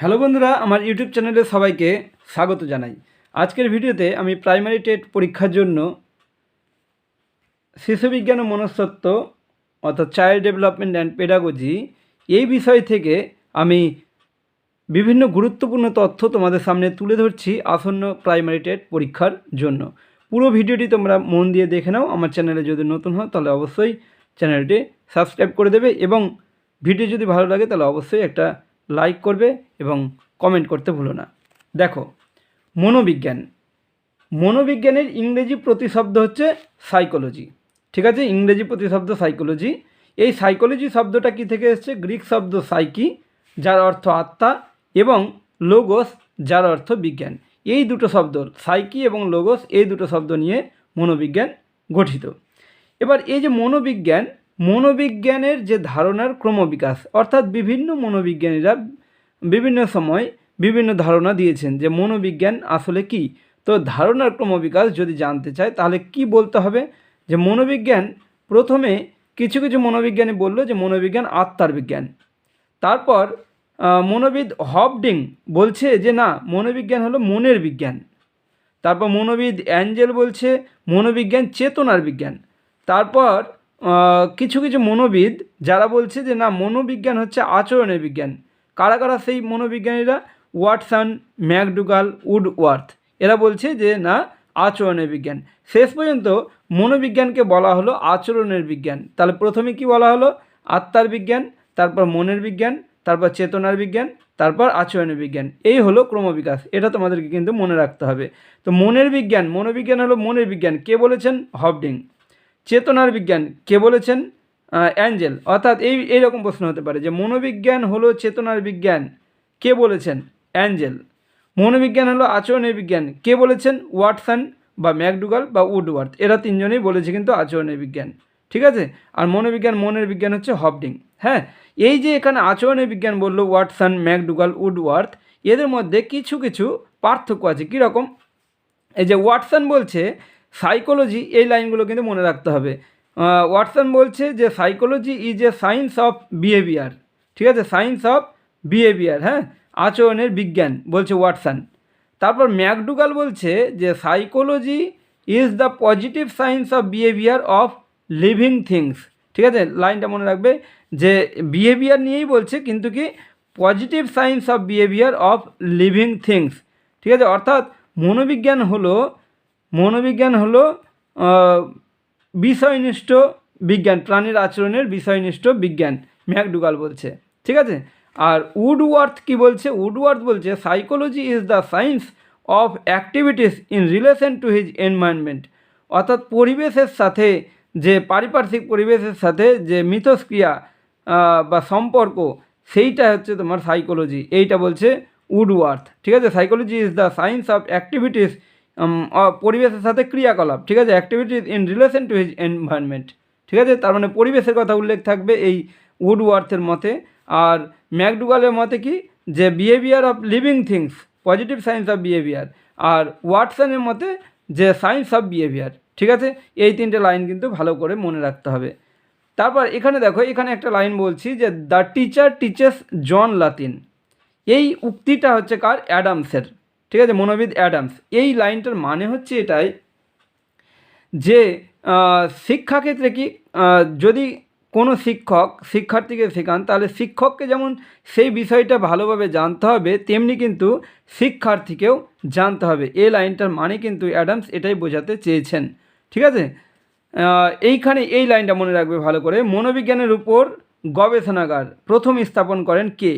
Hello বন্ধুরা, আমার YouTube চ্যানেলে সবাইকে স্বাগত জানাই। আজকের ভিডিওতে আমি প্রাইমারি টেট পরীক্ষার জন্য শিশুবিজ্ঞান ও মনস্তত্ত্ব, অর্থাৎ চাইল্ড ডেভেলপমেন্ট অ্যান্ড পেডাগজি, এই বিষয় থেকে আমি বিভিন্ন গুরুত্বপূর্ণ তথ্য তোমাদের সামনে তুলে ধরছি আসন্ন প্রাইমারি টেট পরীক্ষার জন্য। পুরো ভিডিওটি তোমরা মন দিয়ে দেখে নাও। আমার চ্যানেলে যদি নতুন হও, তাহলে অবশ্যই চ্যানেলটি সাবস্ক্রাইব করে দেবে এবং ভিডিও যদি ভালো লাগে, তাহলে অবশ্যই একটা লাইক করবে এবং কমেন্ট করতে ভুলো না। দেখো, মনোবিজ্ঞান। মনোবিজ্ঞানের ইংরেজি প্রতিশব্দ হচ্ছে সাইকোলজি ঠিক আছে? ইংরেজি প্রতিশব্দ সাইকোলজি এই সাইকোলজি শব্দটা কি থেকে এসেছে? গ্রিক শব্দ সাইকি যার অর্থ আত্মা, এবং লোগোস যার অর্থ বিজ্ঞান। এই দুটো শব্দ সাইকি এবং লোগোস এই দুটো শব্দ নিয়ে মনোবিজ্ঞান গঠিত। এবার এই যে মনোবিজ্ঞান মনোবিজ্ঞানের যে ধারণার ক্রমবিকাশ, অর্থাৎ বিভিন্ন মনোবিজ্ঞানীরা বিভিন্ন সময় বিভিন্ন ধারণা দিয়েছেন যে মনোবিজ্ঞান আসলে কি। তো ধারণার ক্রমবিকাশ যদি জানতে চায়, তাহলে কি বলতে হবে? যে মনোবিজ্ঞান প্রথমে কিছু কিছু মনোবিজ্ঞানী বলল যে মনোবিজ্ঞান আত্মার বিজ্ঞান। তারপর মনোবিদ হবডিং বলছে যে না, মনোবিজ্ঞান হলো মনের বিজ্ঞান। তারপর মনোবিদ অ্যাঞ্জেল বলছে মনোবিজ্ঞান চেতনার বিজ্ঞান। তারপর কিছু কিছু মনোবিদ যারা বলছে যে না, মনোবিজ্ঞান হচ্ছে আচরণের বিজ্ঞান। কারা কারা সেই মনোবিজ্ঞানীরা? Watson, McDougall, Woodworth. এরা বলছে যে না, আচরণের বিজ্ঞান। শেষ পর্যন্ত মনোবিজ্ঞানকে বলা হলো আচরণের বিজ্ঞান। তাহলে প্রথমে কি বলা হলো? আত্মার বিজ্ঞান, তারপর মনের বিজ্ঞান, তারপর চেতনার বিজ্ঞান, তারপর আচরণের বিজ্ঞান। এই হলো ক্রমবিকাশ। এটা তোমাদেরকে কিন্তু মনে রাখতে হবে। তো মনের বিজ্ঞান, মনোবিজ্ঞান হলো মনের বিজ্ঞান। কে বলেছেন? হবডিং। চেতনার বিজ্ঞান, কে বলেছেন? অ্যাঞ্জেল। অর্থাৎ এই এইরকম প্রশ্ন হতে পারে যে মনোবিজ্ঞান হলো চেতনার বিজ্ঞান, কে বলেছেন? অ্যাঞ্জেল। মনোবিজ্ঞান হলো আচরণের বিজ্ঞান, কে বলেছেন? ওয়াটসন বা ম্যাকডুগাল বা উডওয়ার্থ। এরা তিনজনেই বলেছে কিন্তু আচরণের বিজ্ঞান, ঠিক আছে? আর মনোবিজ্ঞান, মনের বিজ্ঞান হচ্ছে হবডিং হ্যাঁ? এই যে এখানে আচরণের বিজ্ঞান বলল ওয়াটসন, ম্যাকডুগাল, উডওয়ার্থ, এদের মধ্যে কিছু কিছু পার্থক্য আছে। কীরকম? এই যে ওয়াটসন বলছে সাইকোলজি এই লাইনগুলো কিন্তু মনে রাখতে হবে। ওয়াটসন বলছে যে psychology is a science of behaviour ঠিক আছে? সায়েন্স অফ বিহেভিয়ার হ্যাঁ? আচরণের বিজ্ঞান, বলছে ওয়াটসন। তারপর ম্যাকডুগাল বলছে যে psychology is the positive science of behaviour of living things ঠিক আছে? লাইনটা মনে রাখবে যে বিহেভিয়ার নিয়েই বলছে, কিন্তু কি? Positive science of behaviour of living things ঠিক আছে? অর্থাৎ মনোবিজ্ঞান হলো মনোবিজ্ঞান হলো বিষয়নিষ্ঠ বিজ্ঞান, প্রাণীর আচরণের বিষয়নিষ্ঠ বিজ্ঞান ম্যাকডুগাল বলছে। ঠিক আছে? আর উডওয়ার্থ কি বলছে? উডওয়ার্থ বলছে psychology is the science of activities in relation to his environment অর্থাৎ পরিবেশের সাথে যে, পারিপার্শ্বিক পরিবেশের সাথে যে মিথস্ক্রিয়া বা সম্পর্ক, সেইটা হচ্ছে তোমার সাইকোলজি এইটা বলছে উডওয়ার্থ। ঠিক আছে? Psychology is the science of activities পরিবেশের সাথে ক্রিয়াকলাপ, ঠিক আছে? Activities in relation to his environment ঠিক আছে? তার মানে পরিবেশের কথা উল্লেখ থাকবে এই উডওয়ার্থের মতে। আর ম্যাকডুগালের মতে কি? যে behaviour of living things positive science of behaviour আর ওয়াটসনের মতে যে সায়েন্স অফ বিহেভিয়ার ঠিক আছে? এই তিনটে লাইন কিন্তু ভালো করে মনে রাখতে হবে। তারপর এখানে দেখো, এখানে একটা লাইন বলছি যে the teacher teaches John Latin এই উক্তিটা হচ্ছে কার? অ্যাডামসের। ঠিক আছে, মনোবিদ অ্যাডামস। এই লাইনটার মানে হচ্ছে এটাই যে শিক্ষাক্ষেত্রে কি যদি কোনো শিক্ষক শিক্ষার্থীকে শেখান, তাহলে শিক্ষককে যেমন সেই বিষয়টা ভালোভাবে জানতে হবে, তেমনি কিন্তু শিক্ষার্থীকেও জানতে হবে। এই লাইনটার মানে কিন্তু অ্যাডামস এটাই বোঝাতে চেয়েছেন। ঠিক আছে? এইখানে এই লাইনটা মনে রাখবে ভালো করে। মনোবিজ্ঞানের উপর গবেষণাগার প্রথম স্থাপন করেন কে?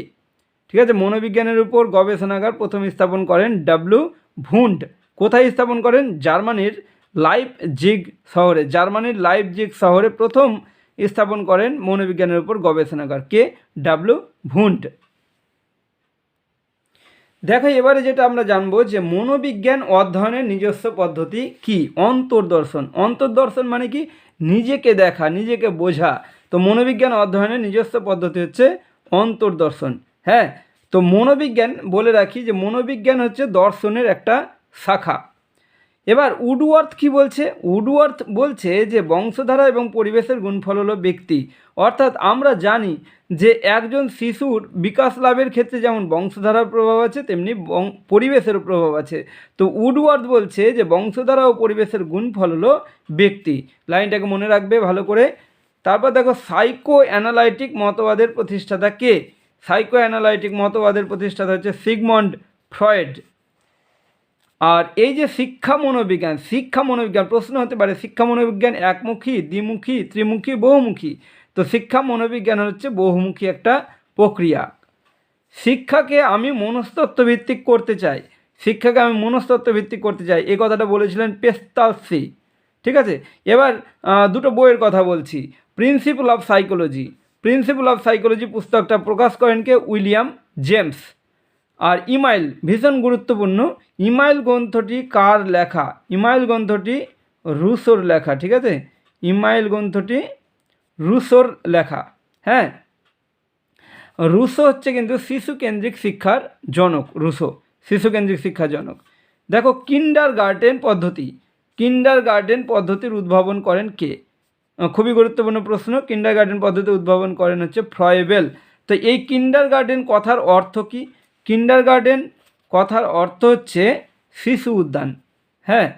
ঠিক আছে, মনোবিজ্ঞানের উপর গবেষণাগার প্রথম স্থাপন করেন ডাব্লু ভুন্ড। কোথায় স্থাপন করেন? জার্মানির লাইভ জিগ শহরে। জার্মানির লাইভ জিগ শহরে প্রথম স্থাপন করেন মনোবিজ্ঞানের উপর গবেষণাগার। কে? W Wundt. দেখো, এবারে যেটা আমরা জানব যে মনোবিজ্ঞান অধ্যয়নের নিজস্ব পদ্ধতি কি? অন্তর্দর্শন। অন্তর্দর্শন মানে কি? নিজেকে দেখা, নিজেকে বোঝা। তো মনোবিজ্ঞান অধ্যয়নের নিজস্ব পদ্ধতি হচ্ছে অন্তর্দর্শন। হ্যাঁ তো মনোবিজ্ঞান বলে রাখি যে মনোবিজ্ঞান হচ্ছে দর্শনের একটা শাখা। এবার উডওয়ার্থ কি বলছে? উডওয়ার্থ বলছে যে বংশধারা এবং পরিবেশের গুণফল হলো ব্যক্তি। অর্থাৎ আমরা জানি যে একজন শিশুর বিকাশ লাভের ক্ষেত্রে যেমন বংশধারার প্রভাব আছে, তেমনি পরিবেশেরও প্রভাব আছে। তো উডওয়ার্থ বলছে যে বংশধারা ও পরিবেশের গুণফল হলো ব্যক্তি। লাইনটাকে মনে রাখবে ভালো করে। তারপর দেখো সাইকো অ্যানালাইটিক মতবাদের প্রতিষ্ঠাতা কে? সাইকো অ্যানালাইটিক মতবাদের প্রতিষ্ঠাতা হচ্ছে সিগমন্ড ফ্রয়েড। আর এই যে শিক্ষা মনোবিজ্ঞান শিক্ষা মনোবিজ্ঞান, প্রশ্ন হতে পারে, শিক্ষা মনোবিজ্ঞান একমুখী, দ্বিমুখী, ত্রিমুখী, বহুমুখী? তো শিক্ষা মনোবিজ্ঞান হচ্ছে বহুমুখী একটা প্রক্রিয়া। শিক্ষাকে আমি মনস্তত্ত্ব ভিত্তিক করতে চাই। শিক্ষাকে আমি মনস্তত্ত্ব ভিত্তিক করতে চাই। এই কথাটা বলেছিলেন পেস্তালসি। ঠিক আছে? এবার দুটো বইয়ের কথা বলছি। Principle of psychology. Principle of psychology পুস্তকটা প্রকাশ করেন কে উইলিয়াম জেমস। আর ইমাইল, ভীষণ গুরুত্বপূর্ণ, ইমাইল গ্রন্থটি কার লেখা? ইমাইল গ্রন্থটি রুশোর লেখা, ঠিক আছে? ইমাইল গ্রন্থটি রুশোর লেখা হ্যাঁ? রুশো হচ্ছে কিন্তু শিশু কেন্দ্রিক শিক্ষার জনক, রুশো শিশু কেন্দ্রিক শিক্ষার জনক। দেখো কিন্ডার গার্ডেন পদ্ধতি কিন্ডার গার্ডেন পদ্ধতির উদ্ভাবন করেন কে? খুবই গুরুত্বপূর্ণ প্রশ্ন। কিন্ডার গার্ডেন পদ্ধতি উদ্ভাবন করেন হচ্ছে ফ্রয়েবেল। তো এই কিন্ডার গার্ডেন কথার অর্থ কি? কিন্ডার গার্ডেন কথার অর্থ হচ্ছে শিশু উদ্যান। হ্যাঁ?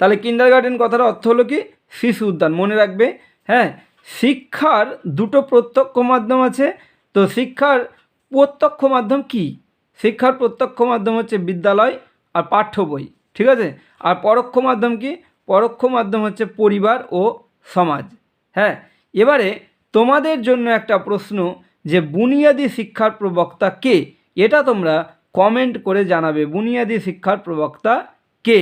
তাহলে কিন্ডার গার্ডেন কথার অর্থ হলো কি? শিশু উদ্যান। মনে রাখবে হ্যাঁ শিক্ষার দুটো প্রত্যক্ষ মাধ্যম আছে। তো শিক্ষার প্রত্যক্ষ মাধ্যম কি? শিক্ষার প্রত্যক্ষ মাধ্যম হচ্ছে বিদ্যালয় আর পাঠ্য বই। ঠিক আছে? আর পরোক্ষ মাধ্যম কি? পরোক্ষ মাধ্যম হচ্ছে পরিবার ও সমাজ। হ্যাঁ এবারে তোমাদের জন্য একটা প্রশ্ন যে বুনিয়াদি শিক্ষার প্রবক্তা কে? এটা তোমরা কমেন্ট করে জানাবে, বুনিয়াদি শিক্ষার প্রবক্তা কে?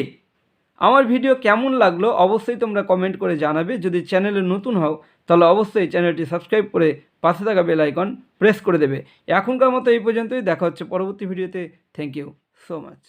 আমার ভিডিও কেমন লাগল অবশ্যই তোমরা কমেন্ট করে জানাবে। যদি চ্যানেলে নতুন হও, তাহলে অবশ্যই চ্যানেলটি সাবস্ক্রাইব করে পাশে থাকা বেল আইকন প্রেস করে দেবে। এখনকার মতো এই পর্যন্তই, দেখা হচ্ছে পরবর্তী ভিডিওতে থ্যাংক ইউ সো মাচ